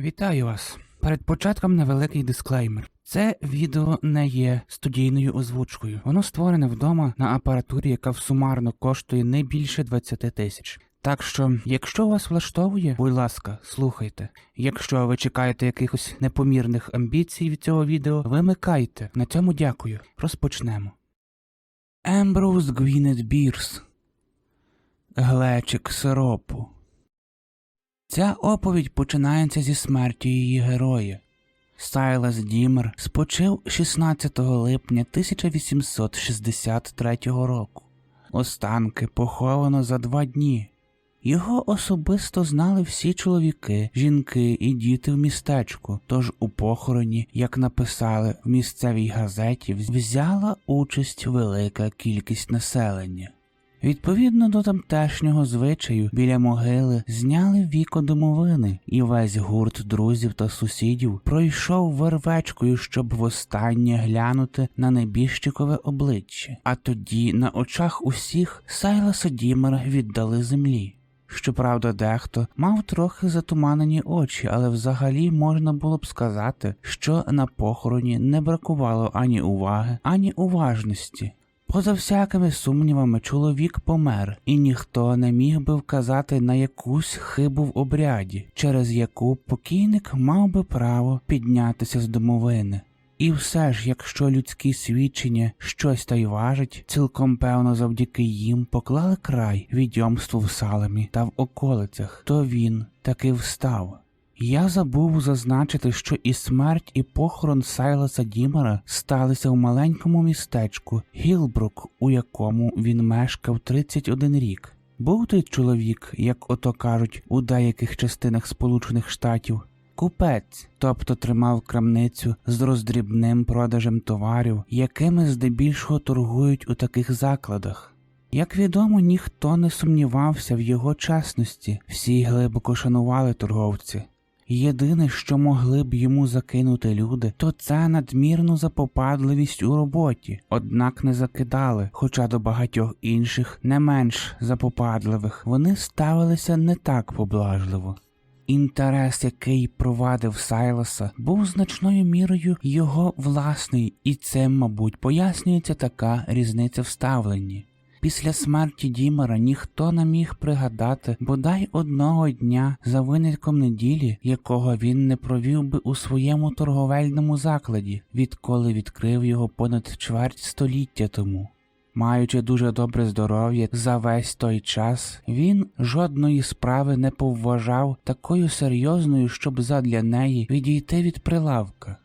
Вітаю вас. Перед початком невеликий дисклеймер. Це відео не є студійною озвучкою. Воно створене вдома на апаратурі, яка сумарно коштує не більше 20 тисяч. Так що, якщо вас влаштовує, будь ласка, слухайте. Якщо ви чекаєте якихось непомірних амбіцій від цього відео, вимикайте. На цьому дякую. Розпочнемо. Емброуз Гвінет Бірс. Глечик сиропу. Ця оповідь починається зі смерті її героя. Сайлас Дімер спочив 16 липня 1863 року. Останки поховано за два дні. Його особисто знали всі чоловіки, жінки і діти в містечку, тож у похороні, як написали в місцевій газеті, взяла участь велика кількість населення. Відповідно до тамтешнього звичаю, біля могили зняли віко домовини, і весь гурт друзів та сусідів пройшов вервечкою, щоб востаннє глянути на небіжчикове обличчя. А тоді на очах усіх Сайласа Дімера віддали землі. Щоправда, дехто мав трохи затуманені очі, але взагалі можна було б сказати, що на похороні не бракувало ані уваги, ані уважності. Поза всякими сумнівами, чоловік помер, і ніхто не міг би вказати на якусь хибу в обряді, через яку покійник мав би право піднятися з домовини. І все ж, якщо людські свідчення щось та й важить, цілком певно завдяки їм поклали край відьомству в Салемі та в околицях, то він таки встав. Я забув зазначити, що і смерть, і похорон Сайласа Дімера сталися в маленькому містечку Гілбрук, у якому він мешкав 31 рік. Був той чоловік, як ото кажуть, у деяких частинах Сполучених Штатів, купець, тобто тримав крамницю з роздрібним продажем товарів, якими здебільшого торгують у таких закладах. Як відомо, ніхто не сумнівався в його чесності, всі глибоко шанували торговці. Єдине, що могли б йому закинути люди, то це надмірну запопадливість у роботі, однак не закидали, хоча до багатьох інших, не менш запопадливих, вони ставилися не так поблажливо. Інтерес, який провадив Сайлоса, був значною мірою його власний, і цим, мабуть, пояснюється така різниця в ставленні. Після смерті Дімера ніхто не міг пригадати бодай одного дня за винятком неділі, якого він не провів би у своєму торговельному закладі, відколи відкрив його понад чверть століття тому. Маючи дуже добре здоров'я за весь той час, він жодної справи не повважав такою серйозною, щоб задля неї відійти від прилавка.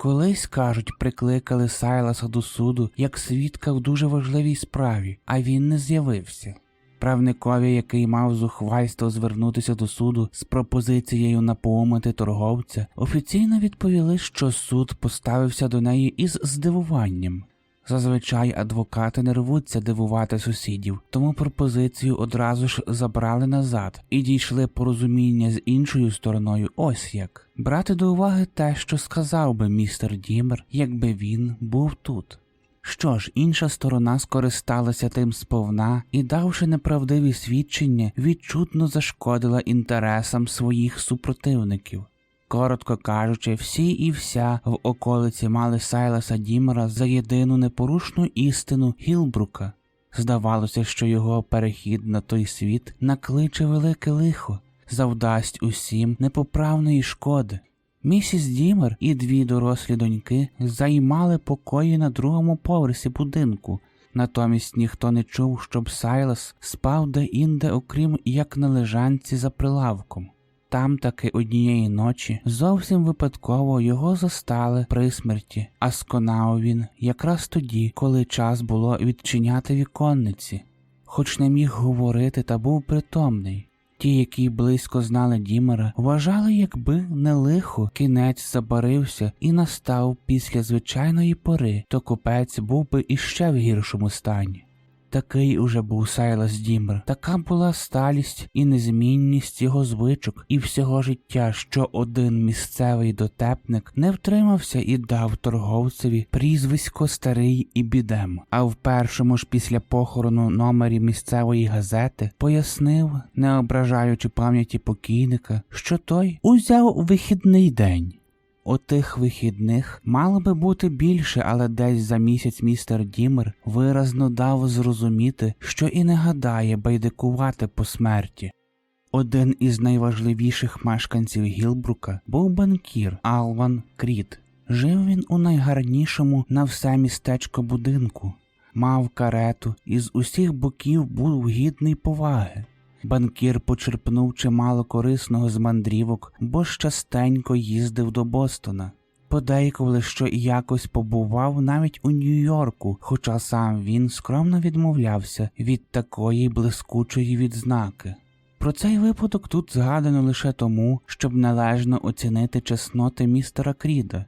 Колись, кажуть, прикликали Сайласа до суду як свідка в дуже важливій справі, а він не з'явився. Правникові, який мав зухвальство звернутися до суду з пропозицією напоумити торговця, офіційно відповіли, що суд поставився до неї із здивуванням. Зазвичай адвокати не рвуться дивувати сусідів, тому пропозицію одразу ж забрали назад і дійшли порозуміння з іншою стороною. Ось як брати до уваги те, що сказав би містер Дімер, якби він був тут. Що ж, інша сторона скористалася тим сповна і, давши неправдиві свідчення, відчутно зашкодила інтересам своїх супротивників. Коротко кажучи, всі і вся в околиці мали Сайласа Дімера за єдину непорушну істину Гілбрука. Здавалося, що його перехід на той світ накличе велике лихо, завдасть усім непоправної шкоди. Місіс Дімер і дві дорослі доньки займали покої на другому поверсі будинку. Натомість ніхто не чув, щоб Сайлас спав де-інде, окрім як на лежанці за прилавком. Там таки однієї ночі зовсім випадково його застали при смерті, а сконав він якраз тоді, коли час було відчиняти віконниці, хоч не міг говорити та був притомний. Ті, які близько знали Дімера, вважали, якби не лихо, кінець забарився і настав після звичайної пори, то купець був би іще в гіршому стані. Такий уже був Сайлас Дімер, така була сталість і незмінність його звичок і всього життя, що один місцевий дотепник не втримався і дав торговцеві прізвисько старий і бідем. А в першому ж після похорону номері місцевої газети пояснив, не ображаючи пам'яті покійника, що той узяв вихідний день. Отих вихідних мало би бути більше, але десь за місяць містер Дімер виразно дав зрозуміти, що і не гадає байдикувати по смерті. Один із найважливіших мешканців Гілбрука був банкір Алван Кріт. Жив він у найгарнішому на все містечко будинку, мав карету і з усіх боків був гідний поваги. Банкір почерпнув чимало корисного з мандрівок, бо частенько їздив до Бостона. Подейкували, що якось побував навіть у Нью-Йорку, хоча сам він скромно відмовлявся від такої блискучої відзнаки. Про цей випадок тут згадано лише тому, щоб належно оцінити чесноти містера Кріда.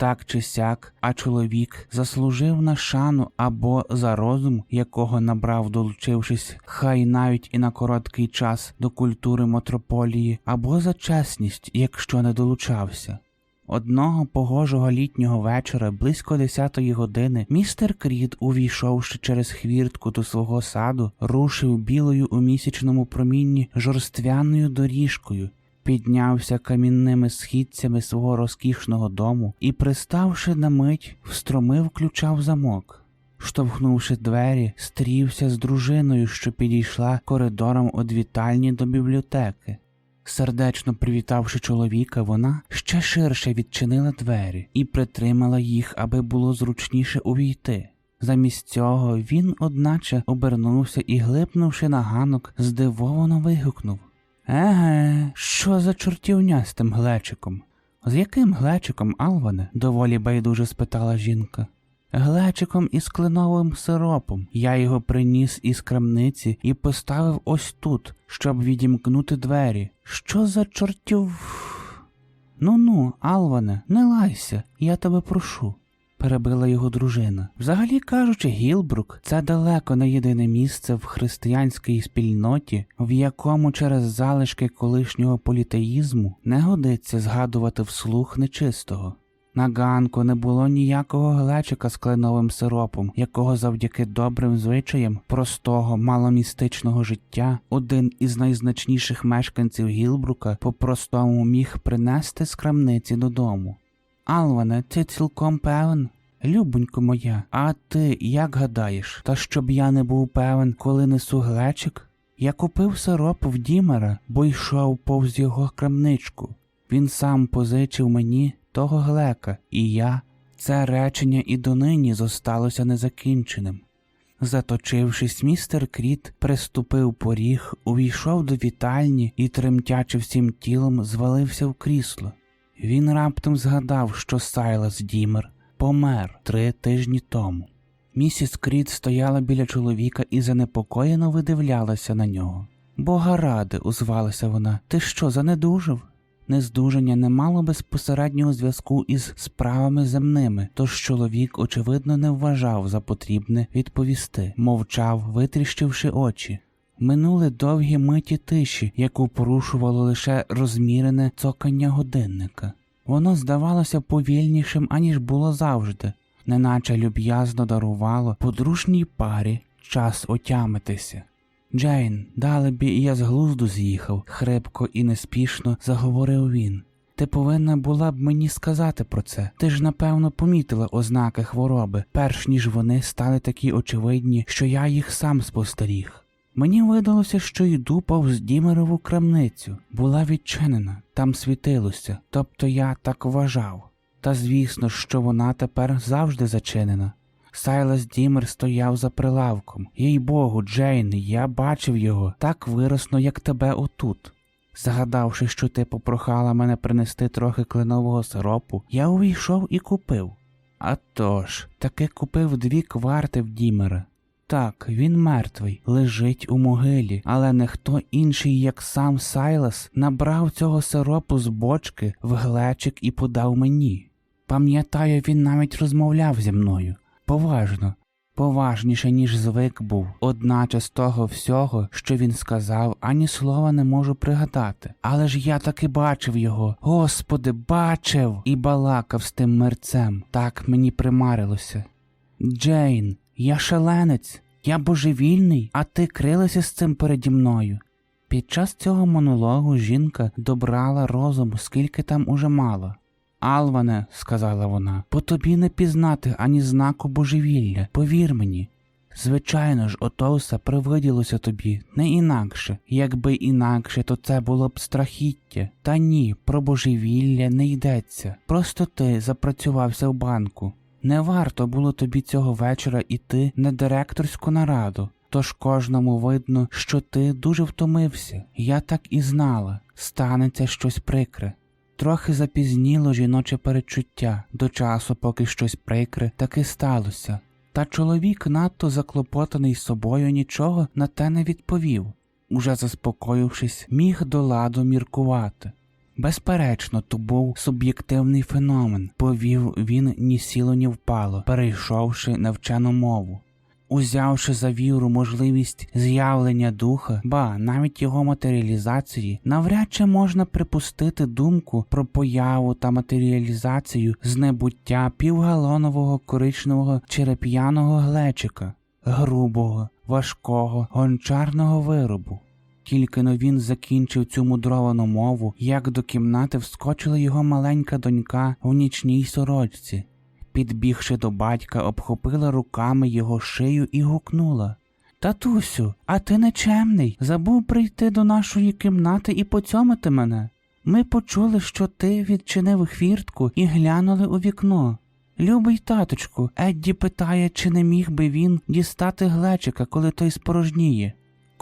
Так чи сяк, а чоловік заслужив на шану або за розум, якого набрав, долучившись, хай навіть і на короткий час до культури метрополії, або за чесність, якщо не долучався. Одного погожого літнього вечора, близько десятої години, містер Крід, увійшовши через хвіртку до свого саду, рушив білою у місячному промінні жорствяною доріжкою, піднявся камінними східцями свого розкішного дому і, приставши на мить, встромив ключа в замок. Штовхнувши двері, стрівся з дружиною, що підійшла коридором від вітальні до бібліотеки. Сердечно привітавши чоловіка, вона ще ширше відчинила двері і притримала їх, аби було зручніше увійти. Замість цього він, одначе, обернувся і, глипнувши на ганок, здивовано вигукнув Еге, що за чортівня з тим глечиком? З яким глечиком, Алване? доволі байдуже спитала жінка. Глечиком із кленовим сиропом. Я його приніс із крамниці і поставив ось тут, щоб відімкнути двері. Що за чортів. Ну ну, Алване, не лайся, я тебе прошу. Перебила його дружина. Взагалі кажучи, Гілбрук це далеко не єдине місце в християнській спільноті, в якому через залишки колишнього політеїзму не годиться згадувати вслух нечистого. На ганку не було ніякого глечика з кленовим сиропом, якого завдяки добрим звичаям простого маломістичного життя один із найзначніших мешканців Гілбрука по-простому міг принести з крамниці додому. Алване, ти цілком певен? Любонько моя, а ти як гадаєш, та щоб я не був певен, коли несу глечик? Я купив сироп в Дімера, бо йшов повз його крамничку. Він сам позичив мені того глека, і я. Це речення і донині зосталося незакінченим. Заточившись, містер Кріт приступив поріг, увійшов до вітальні і, тремтячи всім тілом, звалився в крісло. Він раптом згадав, що Сайлас Дімер помер три тижні тому. Місіс Кріт стояла біля чоловіка і занепокоєно видивлялася на нього. Бога ради, узвалася вона, ти що, занедужав? Нездужання не мало безпосереднього зв'язку із справами земними, тож чоловік, очевидно, не вважав за потрібне відповісти, мовчав, витріщивши очі. Минули довгі миті тиші, яку порушувало лише розмірене цокання годинника. Воно здавалося повільнішим, аніж було завжди, неначе люб'язно дарувало подружній парі час отямитися. Джейн, далебі я з глузду з'їхав, хрипко і неспішно заговорив він. Ти повинна була б мені сказати про це. Ти ж, напевно, помітила ознаки хвороби, перш ніж вони стали такі очевидні, що я їх сам спостеріг. Мені видалося, що йду повз Дімерову крамницю, була відчинена, там світилося, тобто я так вважав. Та звісно, що вона тепер завжди зачинена. Сайлас Дімер стояв за прилавком. Їй богу, Джейн, я бачив його так виросно, як тебе отут. Згадавши, що ти попрохала мене принести трохи кленового сиропу, я увійшов і купив. А тож, таки купив дві кварти в Дімера. Так, він мертвий, лежить у могилі, але не хто інший, як сам Сайлас, набрав цього сиропу з бочки в глечик і подав мені. Пам'ятаю, він навіть розмовляв зі мною. Поважно. поважніше, ніж звик був. Одначе з того всього, що він сказав, ані слова не можу пригадати. Але ж я таки бачив його. Господи, бачив! І балакав з тим мерцем. Так мені примарилося. Джейн, я шаленець, я божевільний, а ти крилася з цим переді мною. Під час цього монологу жінка добрала розум, скільки там уже мало. Алване, сказала вона, по тобі не пізнати ані знаку божевілля, повір мені. Звичайно ж, ото все привиділося тобі, не інакше. Якби інакше, то це було б страхіття. Та ні, про божевілля не йдеться. Просто ти запрацювався в банку. Не варто було тобі цього вечора іти на директорську нараду. Тож кожному видно, що ти дуже втомився. Я так і знала, станеться щось прикре. Трохи запізніло жіноче перечуття до часу, поки щось прикре, таки сталося. Та чоловік, надто заклопотаний собою, нічого на те не відповів. Уже заспокоївшись, міг до ладу міркувати. Безперечно, то був суб'єктивний феномен, повів він ні сіло, ні впало, перейшовши навчену мову. Узявши за віру можливість з'явлення духа, ба навіть його матеріалізації, навряд чи можна припустити думку про появу та матеріалізацію з небуття півгалонового коричневого череп'яного глечика, грубого, важкого, гончарного виробу. Тільки но він закінчив цю мудровану мову, як до кімнати вскочила його маленька донька в нічній сорочці. Підбігши до батька, обхопила руками його шию і гукнула Татусю, а ти нечемний, забув прийти до нашої кімнати і поцьомити мене. Ми почули, що ти відчинив хвіртку і глянули у вікно. Любий таточку, Едді питає, чи не міг би він дістати глечика, коли той спорожніє.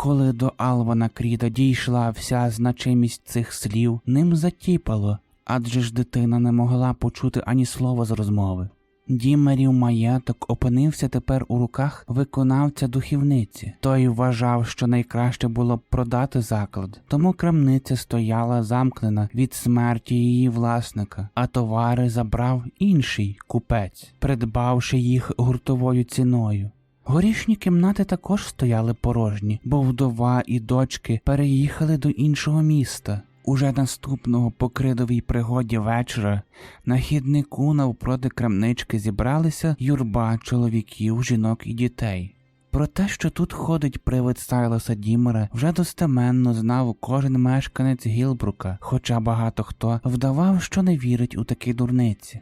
Коли до Алвана Кріда дійшла вся значимість цих слів, ним затіпало, адже ж дитина не могла почути ані слова з розмови. Дімерів маєток опинився тепер у руках виконавця духівниці. Той вважав, що найкраще було б продати заклад, тому крамниця стояла замкнена від смерті її власника, а товари забрав інший купець, придбавши їх гуртовою ціною. Горішні кімнати також стояли порожні, бо вдова і дочки переїхали до іншого міста. Уже наступного по кридовій пригоді вечора на хіднику навпроти крамнички зібралися юрба чоловіків, жінок і дітей. Про те, що тут ходить привид Сайлоса Дімера, вже достеменно знав кожен мешканець Гілбрука, хоча багато хто вдавав, що не вірить у такі дурниці.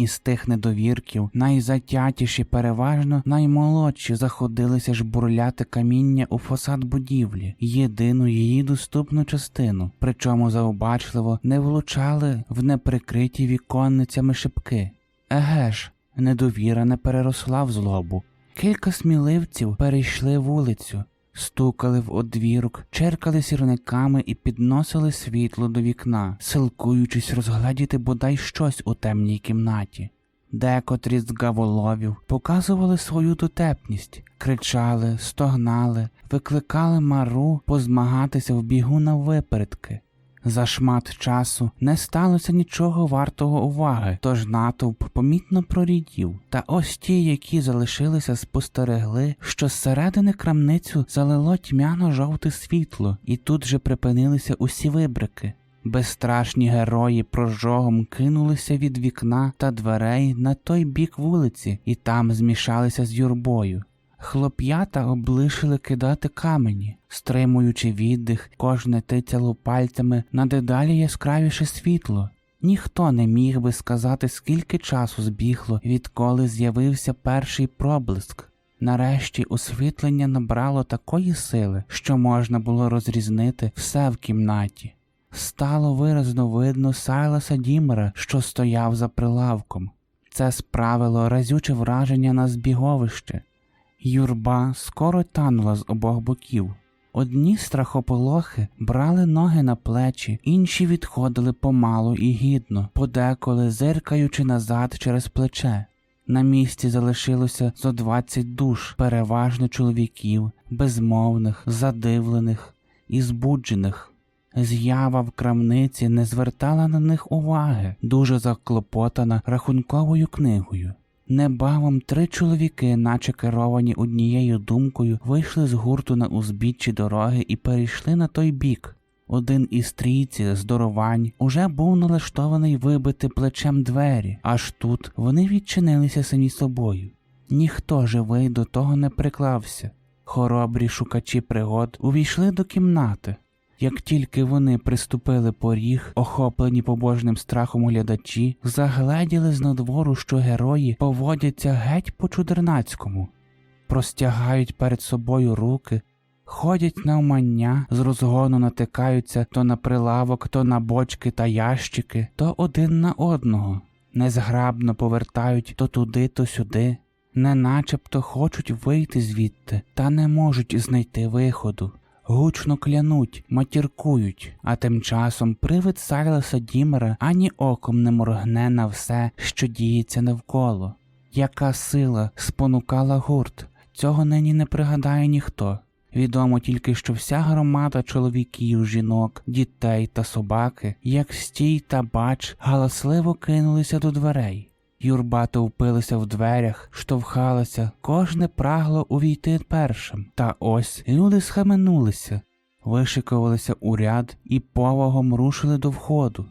Із тих недовірків найзатятіші, переважно наймолодші заходилися ж бурляти каміння у фасад будівлі, єдину її доступну частину, причому заобачливо не влучали в неприкриті віконницями шибки. Еге ж, недовіра не переросла в злобу. Кілька сміливців перейшли вулицю, стукали в одвірок, черкали сірниками і підносили світло до вікна, силкуючись розгледіти бодай щось у темній кімнаті. Декотрі з гаволовів показували свою дотепність, кричали, стогнали, викликали мару позмагатися в бігу на випередки. За шмат часу не сталося нічого вартого уваги, тож натовп помітно прорідів. Та ось ті, які залишилися, спостерегли, що зсередини крамницю залило тьмяно жовте світло, і тут же припинилися усі вибрики. Безстрашні герої прожогом кинулися від вікна та дверей на той бік вулиці і там змішалися з юрбою. Хлоп'ята облишили кидати камені, стримуючи віддих, кожне тицяло пальцями на дедалі яскравіше світло. Ніхто не міг би сказати, скільки часу збігло, відколи з'явився перший проблиск. Нарешті освітлення набрало такої сили, що можна було розрізнити все в кімнаті. Стало виразно видно Сайласа Дімера, що стояв за прилавком. Це справило разюче враження на збіговище. Юрба скоро танула з обох боків. Одні страхополохи брали ноги на плечі, інші відходили помалу і гідно, подеколи зиркаючи назад через плече. На місці залишилося зо двадцять душ, переважно чоловіків, безмовних, задивлених і збуджених. З'ява в крамниці не звертала на них уваги, дуже заклопотана рахунковою книгою. Небавом три чоловіки, наче керовані однією думкою, вийшли з гурту на узбіччі дороги і перейшли на той бік. Один із трійці здоровань уже був налаштований вибити плечем двері, аж тут вони відчинилися самі собою. Ніхто живий до того не приклався. Хоробрі шукачі пригод увійшли до кімнати. Як тільки вони приступили поріг, охоплені побожним страхом глядачі, загледіли з надвору, що герої поводяться геть по чудернацькому, простягають перед собою руки, ходять навмання, з розгону натикаються то на прилавок, то на бочки та ящики, то один на одного, незграбно повертають то туди, то сюди, не начебто хочуть вийти звідти, та не можуть знайти виходу. Гучно клянуть, матіркують, а тим часом привид Сайласа Дімера ані оком не моргне на все, що діється навколо. Яка сила спонукала гурт, цього нині не пригадає ніхто. Відомо тільки, що вся громада чоловіків, жінок, дітей та собаки, як стій та бач, галасливо кинулися до дверей. Юрбато впилися в дверях, штовхалися, кожне прагло увійти першим. Та ось люди схаменулися, вишикувалися у ряд і повагом рушили до входу.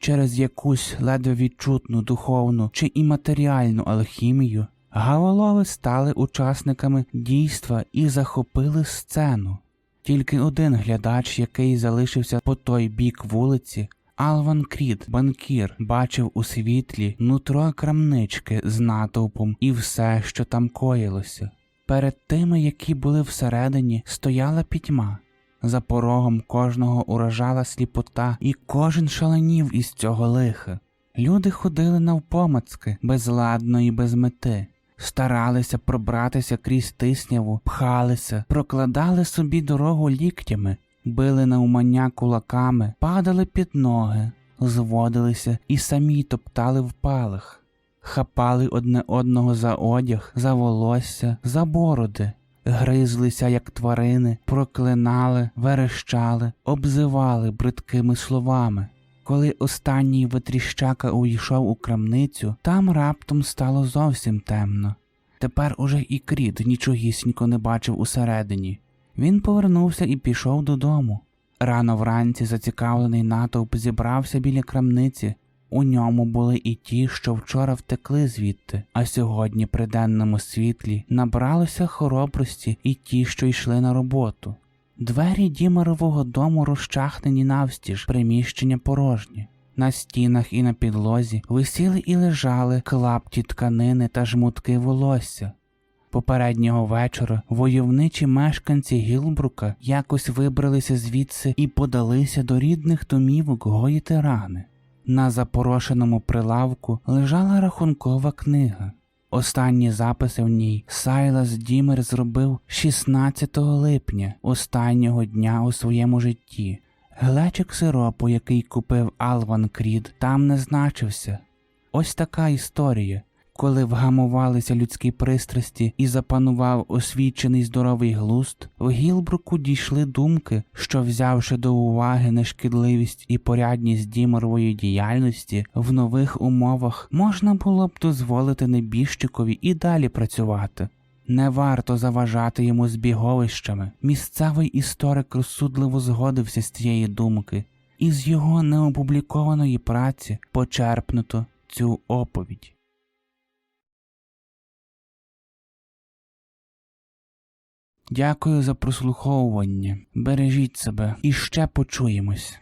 Через якусь ледве відчутну духовну чи і матеріальну алхімію Гаволови стали учасниками дійства і захопили сцену. Тільки один глядач, який залишився по той бік вулиці, Алван Крід, банкір, бачив у світлі нутро крамнички з натовпом і все, що там коїлося. Перед тими, які були всередині, стояла пітьма. За порогом кожного уражала сліпота, і кожен шаленів із цього лиха. Люди ходили навпомацки, безладно і без мети. Старалися пробратися крізь тисняву, пхалися, прокладали собі дорогу ліктями, били наумання кулаками, падали під ноги, зводилися і самі топтали в палах, хапали одне одного за одяг, за волосся, за бороди, гризлися, як тварини, проклинали, верещали, обзивали бридкими словами. Коли останній витріщака увійшов у крамницю, там раптом стало зовсім темно. Тепер уже і кріт нічогісінько не бачив усередині. Він повернувся і пішов додому. Рано вранці зацікавлений натовп зібрався біля крамниці. У ньому були і ті, що вчора втекли звідти, а сьогодні при денному світлі набралося хоробрості і ті, що йшли на роботу. Двері Дімарового дому розчахнені навстіж, приміщення порожні. На стінах і на підлозі висіли і лежали клапті тканини та жмутки волосся. Попереднього вечора войовничі мешканці Гілбрука якось вибралися звідси і подалися до рідних домівок гоїти рани. На запорошеному прилавку лежала рахункова книга. Останні записи в ній Сайлас Дімер зробив 16 липня, останнього дня у своєму житті. Глечик сиропу, який купив Алван Крід, там не значився. Ось така історія. Коли вгамувалися людські пристрасті і запанував освічений здоровий глузд, в Гілбруку дійшли думки, що, взявши до уваги нешкідливість і порядність діморової діяльності, в нових умовах можна було б дозволити небіжчикові і далі працювати. Не варто заважати йому збіговищами. Місцевий історик розсудливо згодився з цієї думки, і з його неопублікованої праці почерпнуто цю оповідь. Дякую за прослуховування. Бережіть себе і ще почуємось.